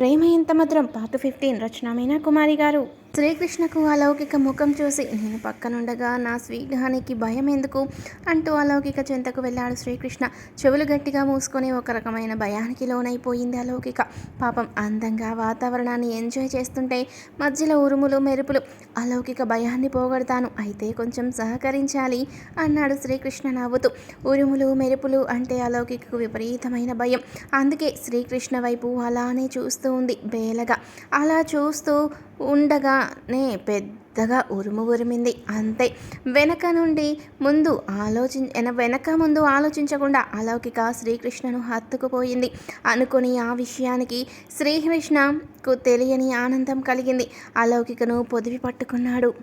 ప్రేమ ఎంత మధురం part fifteen రచన మీనా కుమారి గారు. శ్రీకృష్ణకు అలౌకిక ముఖం చూసి నేను పక్కనుండగా నా స్వీగ్రహానికి భయం ఎందుకు? అంటూ అలౌకిక చెంతకు వెళ్ళాడు శ్రీకృష్ణ. చెవులు గట్టిగా మూసుకొని ఒక రకమైన భయానికి లోనైపోయింది అలౌకిక. పాపం అందంగా వాతావరణాన్ని ఎంజాయ్ చేస్తుంటే మధ్యలో ఉరుములు మెరుపులు. అలౌకిక భయాన్ని పోగొడతాను అయితే కొంచెం సహకరించాలి అన్నాడు శ్రీకృష్ణ నవ్వుతూ. ఉరుములు మెరుపులు అంటే అలౌకికకు విపరీతమైన భయం. అందుకే శ్రీకృష్ణ వైపు అలానే చూస్తూ ఉంది బేలగా అలా చూస్తూ ఉండగానే పెద్దగా ఉరుము ఉరిమింది. అంతే వెనక నుండి ముందు ఆలోచి వెనక ముందు ఆలోచించకుండా అలౌకిక శ్రీకృష్ణను హత్తుకుపోయింది. అనుకుని ఆ విషయానికి శ్రీకృష్ణకు తెలియని ఆనందం కలిగింది. అలౌకికను పొదివి పట్టుకున్నాడు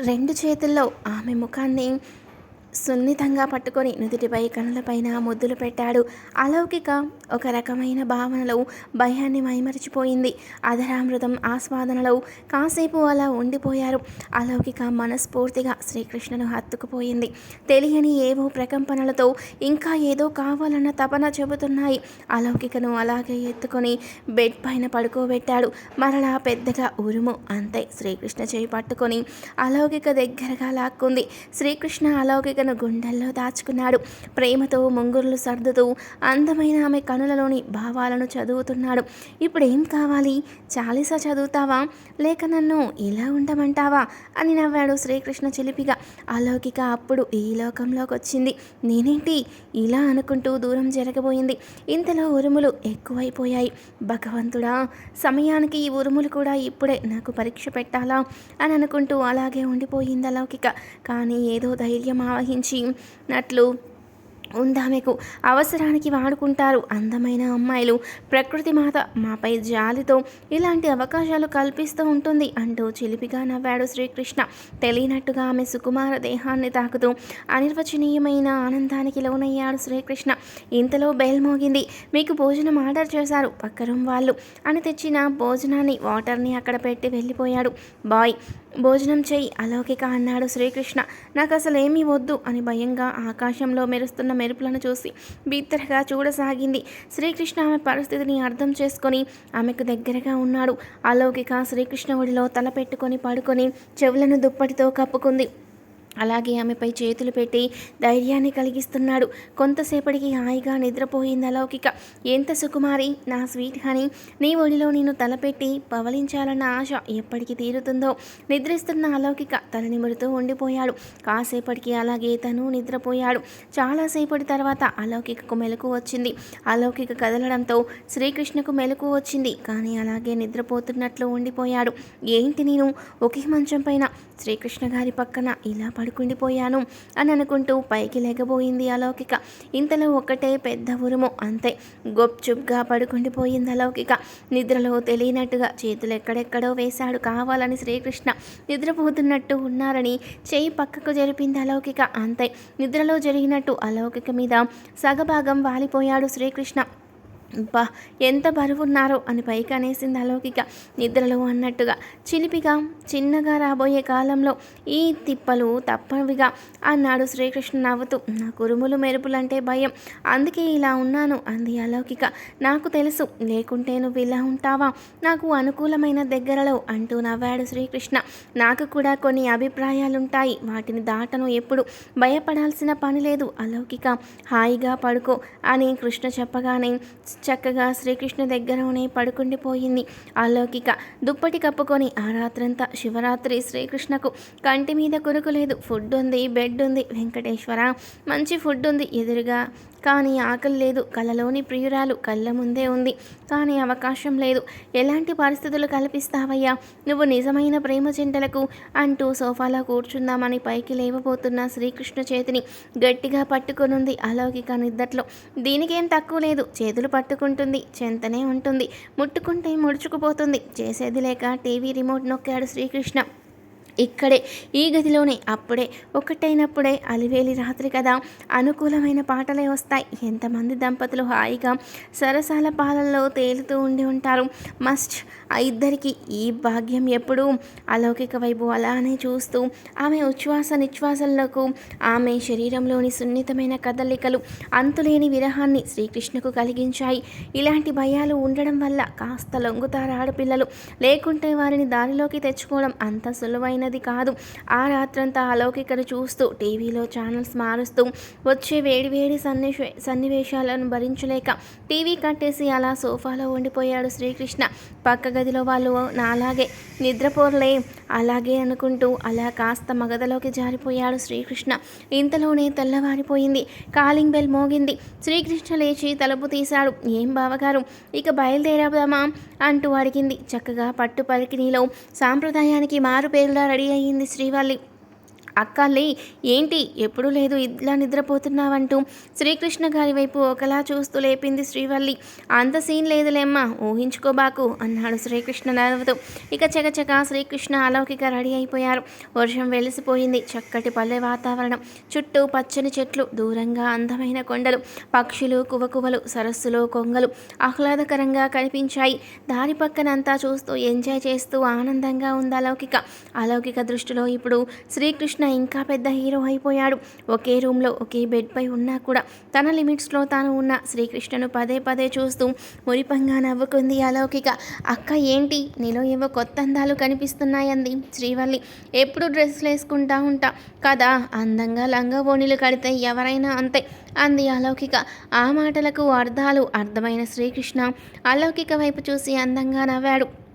రెండు చేతుల్లో ఆమె ముఖాన్ని సున్నితంగా పట్టుకొని నుదుటిపై కనులపైన ముద్దులు పెట్టాడు. అలౌకిక ఒక రకమైన భావనలో భయాన్ని మైమరిచిపోయింది. అధరామృతం ఆస్వాదనలో కాసేపు అలా ఉండిపోయారు. అలౌకిక మనస్ఫూర్తిగా శ్రీకృష్ణను హత్తుకుపోయింది. తెలియని ఏవో ప్రకంపనలతో ఇంకా ఏదో కావాలన్న తపన చెబుతున్నాయి. అలౌకికను అలాగే ఎత్తుకొని బెడ్ పైన పడుకోబెట్టాడు. మరలా పెద్దగా ఉరుము అంతే శ్రీకృష్ణ చేయి పట్టుకొని అలౌకిక దగ్గరగా లాక్కుంది. శ్రీకృష్ణ అలౌకిక తన గుండెల్లో దాచుకున్నాడు. ప్రేమతో ముంగురులు సర్దుతూ అందమైన ఆమె కనులలోని భావాలను చదువుతున్నాడు. ఇప్పుడు ఏం కావాలి? చాలీసా చదువుతావా? లేక నన్ను ఇలా ఉండమంటావా? అని నవ్వాడు శ్రీకృష్ణ చిలిపిగా. అలౌకిక అప్పుడు ఈ లోకంలోకి వచ్చింది నేనేంటి? ఇలా అనుకుంటూ దూరం జరగబోయింది. ఇంతలో ఉరుములు ఎక్కువైపోయాయి. భగవంతుడా సమయానికి ఈ ఉరుములు కూడా ఇప్పుడే నాకు పరీక్ష పెట్టాలా? అని అనుకుంటూ అలాగే ఉండిపోయింది అలౌకిక. కానీ ఏదో ధైర్యం ఆవహించి నట్లు ఉందామెకు అవసరానికి వాడుకుంటారు. అందమైన అమ్మాయిలు ప్రకృతి మాత మాపై జాలితో ఇలాంటి అవకాశాలు కల్పిస్తూ ఉంటుంది అంటూ చిలిపిగా నవ్వాడు శ్రీకృష్ణ. తెలియనట్టుగా ఆమె సుకుమార దేహాన్ని తాకుతూ అనిర్వచనీయమైన ఆనందానికి లోనయ్యాడు శ్రీకృష్ణ. ఇంతలో బెల్ మోగింది. మీకు భోజనం ఆర్డర్ చేశారు. పక్క రూమ్ వాళ్ళు అని తెచ్చిన భోజనాన్ని వాటర్ని అక్కడ పెట్టి వెళ్ళిపోయాడు. బాయ్ భోజనం చేయి అలౌకిక అన్నాడు శ్రీకృష్ణ. నాకు అసలు ఏమీ వద్దు అని భయంగా ఆకాశంలో మెరుస్తున్న మెరుపులను చూసి బిత్తరగా చూడసాగింది. శ్రీకృష్ణ ఆమె పరిస్థితిని అర్థం చేసుకొని ఆమెకు దగ్గరగా ఉన్నాడు. అలౌకిక శ్రీకృష్ణ ఒడిలో తల పెట్టుకొని పడుకొని చెవులను దుప్పటితో కప్పుకుంది. అలాగే ఆమెపై చేతులు పెట్టి ధైర్యాన్ని కలిగిస్తున్నాడు. కొంతసేపటికి హాయిగా నిద్రపోయింది అలౌకిక. ఎంత సుకుమారి నా స్వీట్ హనీ నీ ఒడిలో నేను తలపెట్టి పవలించాలన్న ఆశ ఎప్పటికి తీరుతుందో? నిద్రిస్తున్న అలౌకిక తల నిమురుతూ ఉండిపోయాడు. కాసేపటికి అలాగే తను నిద్రపోయాడు. చాలాసేపటి తర్వాత అలౌకికకు మెలకు వచ్చింది. అలౌకిక కదలడంతో శ్రీకృష్ణకు మెలకు వచ్చింది. కానీ అలాగే నిద్రపోతున్నట్లు ఉండిపోయాడు. ఏంటి నేను? ఒకే మంచం పైన శ్రీకృష్ణ గారి పక్కన ఇలా పడుకుండిపోయాను అని అనుకుంటూ పైకి లేకపోయింది అలౌకిక. ఇంతలో ఒక్కటే పెద్ద ఉరుము అంతే. గొప్చుప్గా పడుకుండిపోయింది అలౌకిక. నిద్రలో తెలియనట్టుగా చేతులు ఎక్కడెక్కడో వేశాడు. కావాలని శ్రీకృష్ణ నిద్రపోతున్నట్టు ఉన్నారని చేయి పక్కకు జరిపింది అలౌకిక అంతే. నిద్రలో జరిగినట్టు అలౌకిక మీద సగభాగం వాలిపోయాడు శ్రీకృష్ణ. బా ఎంత బరువున్నారో అని పైకి అనేసింది అలౌకిక. నిద్రలో అన్నట్టుగా చిలిపిగా చిన్నగా రాబోయే కాలంలో ఈ తిప్పలు తప్పవిగా అన్నాడు శ్రీకృష్ణ నవ్వుతూ. నా కురుములు మెరుపులంటే భయం. అందుకే ఇలా ఉన్నాను అంది అలౌకిక. నాకు తెలుసు లేకుంటే నువ్వు ఇలా ఉంటావా? నాకు అనుకూలమైన దగ్గరలో అంటూ నవ్వాడు శ్రీకృష్ణ. నాకు కూడా కొన్ని అభిప్రాయాలుంటాయి. వాటిని దాటను ఎప్పుడు. భయపడాల్సిన పని లేదు అలౌకిక. హాయిగా పడుకో అని కృష్ణ చెప్పగానే చక్కగా శ్రీకృష్ణ దగ్గరనే పడుకుండిపోయింది. అలౌకిక దుప్పటి కప్పుకొని ఆ రాత్రంతా శివరాత్రి శ్రీకృష్ణకు కంటి మీద కొనుకు లేదు. ఫుడ్ ఉంది బెడ్ ఉంది. వెంకటేశ్వర మంచి ఫుడ్ ఉంది ఎదురుగా. కానీ ఆకలి లేదు. కళ్ళలోని ప్రియురాలు కళ్ళ ముందే ఉంది. కానీ అవకాశం లేదు. ఎలాంటి పరిస్థితులు కల్పిస్తావయ్యా? నువ్వు నిజమైన ప్రేమ చింతలకు అంటూ సోఫాలో కూర్చుందామని పైకి లేవబోతున్న శ్రీకృష్ణ చేతిని గట్టిగా పట్టుకునుంది అలౌకిక నిద్దట్లో. దీనికేం తక్కువ లేదు. చేతులు పట్టు పట్టుకుంటుంది చెంతనే ఉంటుంది. ముట్టుకుంటే ముడుచుకుపోతుంది. చేసేది లేక టీవీ రిమోట్ నొక్కాడు శ్రీకృష్ణ. ఇక్కడే. ఈ గదిలోనే అప్పుడే ఒకటైనప్పుడే అలివేలి రాత్రి కదా. అనుకూలమైన పాటలే వస్తాయి. ఎంతమంది దంపతులు హాయిగా సరసాల పాలల్లో తేలుతూ ఉండి ఉంటారు. మస్ట్ ఆ ఇద్దరికి ఈ భాగ్యం ఎప్పుడూ అలౌకిక వైపు అలానే చూస్తూ ఆమె ఉచ్ఛ్వాస నిశ్వాసలకు ఆమె శరీరంలోని సున్నితమైన కదలికలు అంతులేని విరహాన్ని శ్రీకృష్ణకు కలిగించాయి. ఇలాంటి భయాలు ఉండడం వల్ల కాస్త లొంగుతారు ఆడపిల్లలు. లేకుంటే వారిని దారిలోకి తెచ్చుకోవడం అంత సులువైన సులువైనది కాదు. ఆ రాత్రంతా అలౌకికను చూస్తూ టీవీలో ఛానల్స్ మారుస్తూ వచ్చే వేడివేడి సన్నివేశ సన్నివేశాలను భరించలేక టీవీ కట్టేసి అలా సోఫాలో ఉండిపోయాడు శ్రీకృష్ణ. పక్క గదిలో వాళ్ళు నాలాగే నిద్రపోర్లే అలాగే అనుకుంటూ అలా కాస్త మగధలోకి జారిపోయాడు శ్రీకృష్ణ. ఇంతలోనే తెల్లవారిపోయింది. కాలింగ్ బెల్ మోగింది. శ్రీకృష్ణ లేచి తలుపు తీశాడు. ఏం బావగారు? ఇక బయలుదేరాదామా? అంటూ అడిగింది. చక్కగా పట్టు పరికిణిలో సాంప్రదాయానికి మారు పేరులా రెడీ అయ్యింది శ్రీవల్లి. అక్కలే ఏంటి? ఎప్పుడూ లేదు ఇట్లా నిద్రపోతున్నావంటూ? శ్రీకృష్ణ గారి వైపు ఒకలా చూస్తూ లేపింది శ్రీవల్లి. అంత సీన్ లేదులేమ్మా ఊహించుకోబాకు అన్నాడు శ్రీకృష్ణ నవ్వుతూ. ఇక చకచక శ్రీకృష్ణ అలౌకిక రెడీ అయిపోయారు. వర్షం వెలిసిపోయింది. చక్కటి పల్లె వాతావరణం. చుట్టూ పచ్చని చెట్లు దూరంగా అందమైన కొండలు పక్షులు కువకువలు సరస్సులో కొంగలు ఆహ్లాదకరంగా కనిపించాయి. దారి పక్కనంతా చూస్తూ ఎంజాయ్ చేస్తూ ఆనందంగా ఉంది అలౌకిక. అలౌకిక దృష్టిలో ఇప్పుడు శ్రీకృష్ణ ఇంకా పెద్ద హీరో అయిపోయాడు. ఒకే రూమ్లో ఒకే బెడ్పై ఉన్నా కూడా తన లిమిట్స్లో తాను ఉన్న శ్రీకృష్ణను పదే పదే చూస్తూ మురిపంగా నవ్వుకుంది అలౌకిక. అక్క ఏంటి? నీలో ఏవో కొత్త అందాలు కనిపిస్తున్నాయంది. శ్రీవల్లి ఎప్పుడు డ్రెస్సులు వేసుకుంటా ఉంటా? కదా అందంగా లంగా కడితే ఎవరైనా అంతే అంది అలౌకిక. ఆ మాటలకు అర్థాలు అర్థమైన శ్రీకృష్ణ అలౌకిక వైపు చూసి అందంగా నవ్వాడు.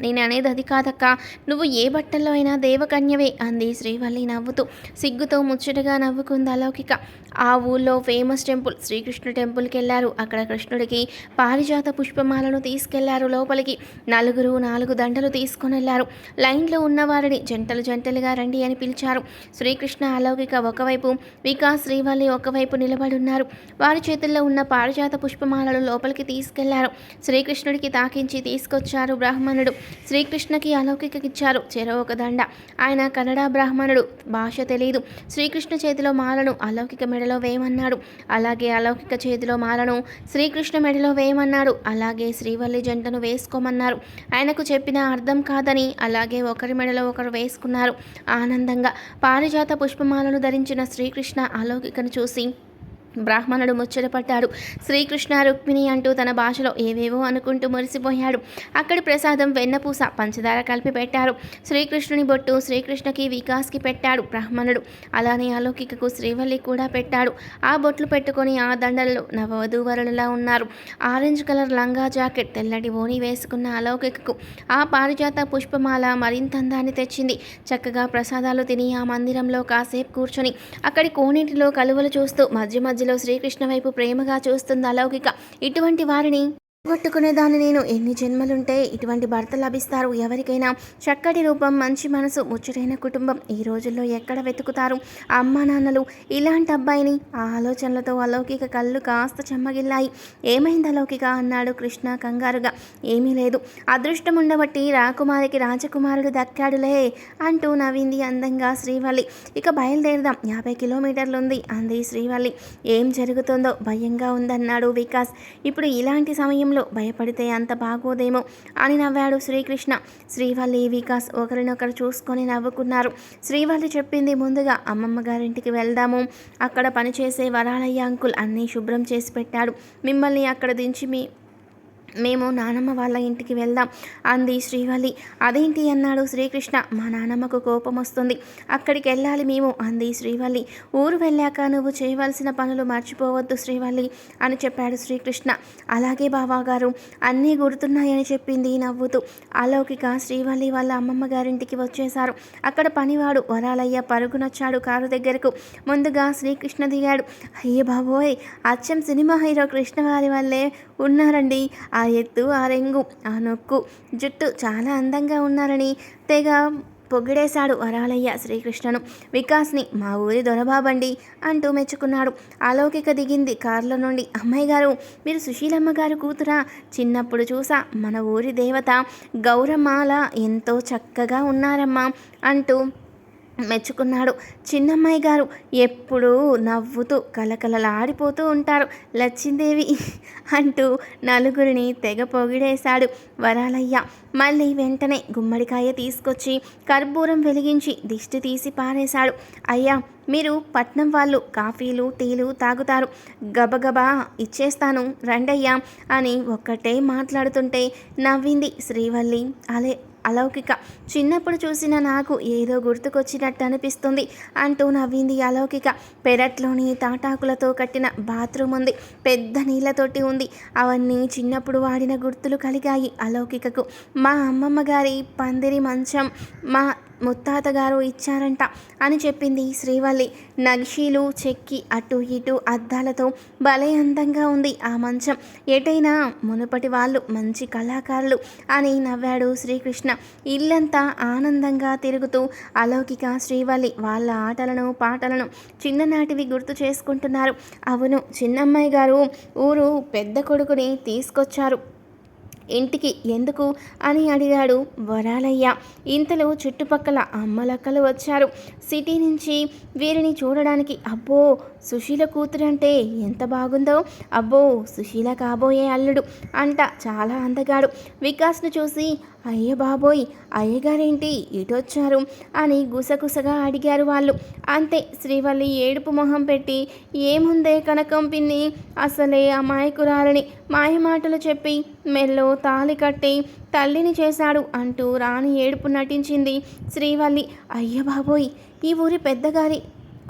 నేను అనేది అది కాదక్క. నువ్వు ఏ బట్టల్లో అయినా దేవకన్యవే అంది శ్రీవల్లి నవ్వుతూ. సిగ్గుతో ముచ్చటగా నవ్వుకుంది అలౌకిక. ఆ ఊళ్ళో ఫేమస్ టెంపుల్ శ్రీకృష్ణ టెంపుల్కి వెళ్ళారు అక్కడ కృష్ణుడికి పారిజాత పుష్పమాలను తీసుకెళ్ళారు లోపలికి. నలుగురు నాలుగు దండలు తీసుకొని వెళ్ళారు లైన్లో ఉన్నవారిని జంటలు జంటలుగా రండి అని పిలిచారు. శ్రీకృష్ణ అలౌకిక ఒకవైపు వికాస్ శ్రీవల్లి ఒకవైపు నిలబడి ఉన్నారు వారి చేతుల్లో ఉన్న పారిజాత పుష్పమాలను లోపలికి తీసుకెళ్ళారు. శ్రీకృష్ణుడికి తాకించి తీసుకొచ్చారు బ్రాహ్మణుడు. శ్రీకృష్ణకి అలౌకికకిచ్చారు. చెరో ఒక దండ. ఆయన కన్నడ బ్రాహ్మణుడు. భాష తెలియదు శ్రీకృష్ణ చేతిలో మాలను అలౌకిక మెడలో వేయమన్నాడు. అలాగే అలౌకిక చేతిలో మాలను శ్రీకృష్ణ మెడలో వేయమన్నాడు. అలాగే శ్రీవల్లి జంటను వేసుకోమన్నారు. ఆయనకు చెప్పిన అర్థం కాదని అలాగే ఒకరి మెడలో ఒకరు వేసుకున్నారు. ఆనందంగా పారిజాత పుష్పమాలను ధరించిన శ్రీకృష్ణ అలౌకికను చూసి బ్రాహ్మణుడు ముచ్చటపడ్డాడు శ్రీకృష్ణ రుక్మిణి అంటూ తన భాషలో ఏవేవో అనుకుంటూ మురిసిపోయాడు. అక్కడి ప్రసాదం వెన్నపూస పంచదార కలిపి పెట్టారు. శ్రీకృష్ణుని బొట్టు శ్రీకృష్ణకి వికాస్కి పెట్టాడు బ్రాహ్మణుడు. అలానే అలౌకికకు శ్రీవల్లి కూడా పెట్టాడు. ఆ బొట్లు పెట్టుకొని ఆ దండల్లో నవవధూవరులలా ఉన్నారు. ఆరెంజ్ కలర్ లంగా జాకెట్ తెల్లటి ఓణి వేసుకున్న అలౌకికకు ఆ పారిజాత పుష్పమాల మరింత అందాన్ని తెచ్చింది. చక్కగా ప్రసాదాలు తిని ఆ మందిరంలో కాసేపు కూర్చొని అక్కడి కోనేటిలో కలువలు చూస్తూ మధ్య మధ్య మధ్యలో శ్రీకృష్ణ వైపు ప్రేమగా చూస్తుంది అలౌకిక. ఇటువంటి వారిని పోగొట్టుకునేదాన్ని నేను ఎన్ని జన్మలుంటే ఇటువంటి భర్త లభిస్తారు? ఎవరికైనా చక్కటి రూపం మంచి మనసు ముచ్చటైన కుటుంబం ఈ రోజుల్లో ఎక్కడ వెతుకుతారు? అమ్మా నాన్నలు ఇలాంటి అబ్బాయిని ఆ ఆలోచనలతో అలౌకిక కళ్ళు కాస్త చెమ్మగిల్లాయి. ఏమైంది అలౌకిక? అన్నాడు కృష్ణ కంగారుగా. ఏమీ లేదు. అదృష్టం ఉండబట్టి రాకుమారికి రాజకుమారుడు దక్కాడులే అంటూ నవ్వింది అందంగా శ్రీవల్లి. ఇక బయలుదేరదాం. యాభై కిలోమీటర్లు ఉంది అంది శ్రీవల్లి. ఏం జరుగుతుందో భయంగా ఉందన్నాడు వికాస్. ఇప్పుడు ఇలాంటి సమయంలో భయపడితే అంత బాగోదేమో అని నవ్వాడు శ్రీకృష్ణ. శ్రీవల్లి వికాస్ ఒకరినొకరు చూసుకొని నవ్వుకున్నారు. శ్రీవల్లి చెప్పింది ముందుగా అమ్మమ్మ గారింటికి వెళ్దాము. అక్కడ పనిచేసే వరాలయ్య అంకుల్ అన్నీ శుభ్రం చేసి పెట్టాడు. మిమ్మల్ని అక్కడ దించి మీ మేము నానమ్మ వాళ్ళ ఇంటికి వెళ్దాం అంది శ్రీవల్లి. అదేంటి అన్నాడు శ్రీకృష్ణ. మా నానమ్మకు కోపం వస్తుంది. అక్కడికి వెళ్ళాలి మేము అంది శ్రీవల్లి. ఊరు వెళ్ళాక నువ్వు చేయవలసిన పనులు మర్చిపోవద్దు శ్రీవల్లి అని చెప్పాడు శ్రీకృష్ణ. అలాగే బావాగారు అన్నీ గుర్తున్నాయని చెప్పింది నవ్వుతూ. అలౌకిక శ్రీవల్లి వాళ్ళ అమ్మమ్మ గారింటికి వచ్చేశారు. అక్కడ పనివాడు వరాలయ్య పరుగునొచ్చాడు కారు దగ్గరకు. ముందుగా శ్రీకృష్ణ దిగాడు. అయ్యే బాబోయ్ అచ్చం సినిమా హీరో కృష్ణ వారి వల్లే ఉన్నారండి. ఆ ఎత్తు ఆ రెంగు ఆ నొక్కు. జుట్టు చాలా అందంగా ఉన్నారని తెగ పొగిడేశాడు వరాలయ్య శ్రీకృష్ణను. వికాస్ని మా ఊరి దొరబాబండి అంటూ మెచ్చుకున్నాడు. అలౌకిక దిగింది కారులో నుండి. అమ్మాయి గారు మీరు సుశీలమ్మ గారు కూతురా? చిన్నప్పుడు చూసా మన ఊరి దేవత గౌరమాల ఎంతో చక్కగా ఉన్నారమ్మా అంటూ మెచ్చుకున్నాడు. చిన్నమ్మాయి గారు ఎప్పుడూ నవ్వుతూ కలకలలాడిపోతూ ఉంటారు. లచ్చిందేవి అంటూ నలుగురిని తెగ పొగిడేశాడు వరాలయ్య. మళ్ళీ వెంటనే గుమ్మడికాయ తీసుకొచ్చి కర్పూరం వెలిగించి దిష్టి తీసి పారేశాడు. అయ్యా మీరు పట్నం వాళ్ళు కాఫీలు టీలు తాగుతారు. గబగబా ఇచ్చేస్తాను రండయ్యా అని ఒక్కటే మాట్లాడుతుంటే నవ్వింది శ్రీవల్లి. అలే అలౌకిక. చిన్నప్పుడు చూసిన నాకు ఏదో గుర్తుకొచ్చినట్టు అనిపిస్తుంది అంటూ నవ్వింది అలౌకిక. పెరట్లోని తాటాకులతో కట్టిన బాత్రూమ్ ఉంది. పెద్ద నీళ్ళతోటి ఉంది. అవన్నీ చిన్నప్పుడు వాడిన గుర్తులు కలిగాయి అలౌకికకు. మా అమ్మమ్మ గారి పందిరి మంచం మా ముత్తాత గారు ఇచ్చారంట అని చెప్పింది శ్రీవల్లి. నగిషీలు చెక్కి అటు ఇటు అద్దాలతో భలే అందంగా ఉంది ఆ మంచం. ఎటైనా మునుపటి వాళ్ళు మంచి కళాకారులు అని నవ్వాడు శ్రీకృష్ణ. ఇల్లంతా ఆనందంగా తిరుగుతూ అలౌకిక శ్రీవల్లి వాళ్ళ ఆటలను పాటలను చిన్ననాటివి గుర్తు చేసుకుంటున్నారు. అవును చిన్నమ్మాయి గారు ఊరు పెద్ద కొడుకుని తీసుకొచ్చారు. ఇంటికి ఎందుకు అని అడిగాడు వరాలయ్య. ఇంతలో చుట్టుపక్కల అమ్మలక్కలు వచ్చారు. సిటీ నుంచి వీరిని చూడడానికి అబ్బో సుశీల కూతురంటే ఎంత బాగుందో? అబ్బో సుశీల కాబోయే అల్లుడు అంట చాలా అందగాడు. వికాస్ను చూసి అయ్య బాబోయ్ అయ్యగారేంటి? ఇటొచ్చారు అని గుసగుసగా అడిగారు వాళ్ళు. అంతే శ్రీవల్లి ఏడుపు మొహం పెట్టి ఏముందే కనకం పిన్ని అసలే అమాయకురాలని మాయమాటలు చెప్పి మెల్లో తాలి కట్టి తల్లిని చేశాడు అంటూ రాణి ఏడుపు నటించింది శ్రీవల్లి. అయ్య బాబోయ్ ఈ ఊరి పెద్దగారి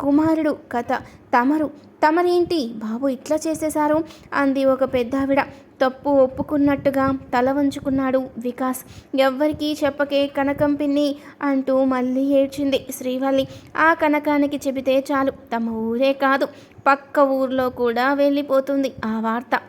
కుమారుడు కథ. తమరు తమరేంటి బాబు ఇట్లా చేసేశారు? అంది ఒక పెద్దావిడ. తప్పు ఒప్పుకున్నట్టుగా తల వంచుకున్నాడు వికాస్. ఎవ్వరికీ చెప్పకే కనకం పిన్ని అంటూ మళ్ళీ ఏడ్చింది శ్రీవల్లి. ఆ కనకానికి చెబితే చాలు తమ ఊరే కాదు పక్క ఊర్లో కూడా వెళ్ళిపోతుంది ఆ వార్త.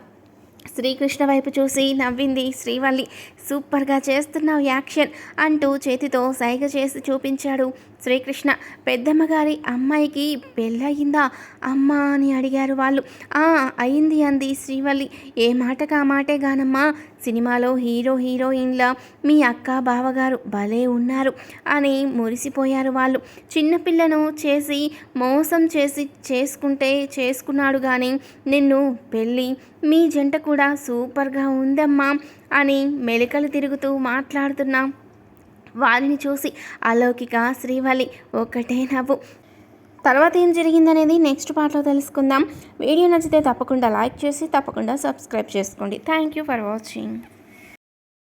శ్రీకృష్ణ వైపు చూసి నవ్వింది శ్రీవల్లి. సూపర్గా చేస్తున్నావు యాక్షన్ అంటూ చేతితో సైగ చేసి చూపించాడు. శ్రీకృష్ణ పెద్దమ్మగారి అమ్మాయికి పెళ్ళయిందా? అమ్మ అని అడిగారు వాళ్ళు. ఆ అయింది అంది శ్రీవల్లి. ఏ మాటకు ఆ మాటే గానమ్మా? సినిమాలో హీరో హీరోయిన్ల మీ అక్క బావగారు భలే ఉన్నారు అని మురిసిపోయారు వాళ్ళు. చిన్నపిల్లను చేసి మోసం చేసి చేసుకుంటే చేసుకున్నాడు కానీ నిన్ను పెళ్ళి మీ జంట కూడా సూపర్గా ఉందమ్మా. అని మెలికలు తిరుగుతూ మాట్లాడుతున్నా. వారిని చూసి అలౌకిక శ్రీవల్లి ఒకటే నవ్వు. తర్వాత ఏం జరిగిందనేది నెక్స్ట్ పార్ట్లో తెలుసుకుందాం. వీడియో నచ్చితే తప్పకుండా లైక్ చేసి తప్పకుండా సబ్స్క్రైబ్ చేసుకోండి. Thank you for watching.